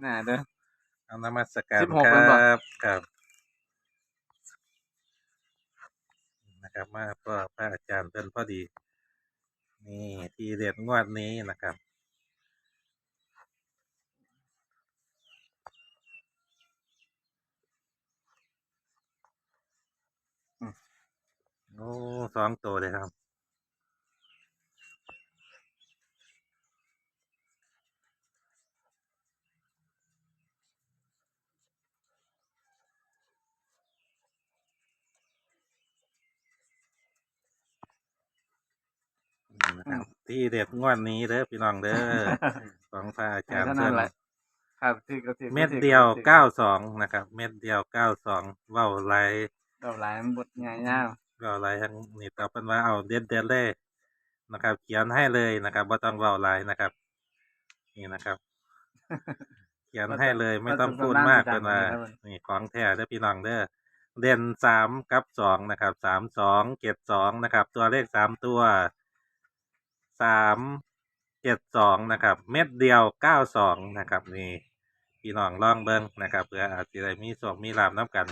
หน้าเด้อเอานมัสการ16คเพิ่นบอกรับครับนะครับ มาก็พระอาจารย์เพิ่นพอดี นี่ ที่เรียนงวดนี้นะครับ อืมโอ้สองตัวเลยครับ นะครับ ที่เด็ดงวดนี้เด้อพี่น้องเด้อของพระอาจารย์เท่าเพิ่นั้นนแหละครับถือก็ถือเม็ดเดียวเก้าสองนะครับ เม็ดเดียวเก้าสองเว้าไรดอกหลายมันบทง่ายยาวเว้าไรทั้งนี่ต่อเป็นว่าเอาเด็ดเด็ดเลยนะครับ เขียนให้เลยนะครับบ่ต้องเว้าไรนะครับ นี่นะครับ เขียนให้เลยไม่ต้องพูดมากเป็นว่านี่ของแท้เด้อพี่น้องเด้อเด่นสามกับสองนะครับสามสองเจ็ดสองนะครับ ตัวเลขสามตัว สามเจ็ดสองนะครับ เม็ดเดียวเก้าสองนะครับนี่พี่น้องลองเบิ้งนะครับเพื่ออาจจะได้มีโชคมีลาบน้ำกัน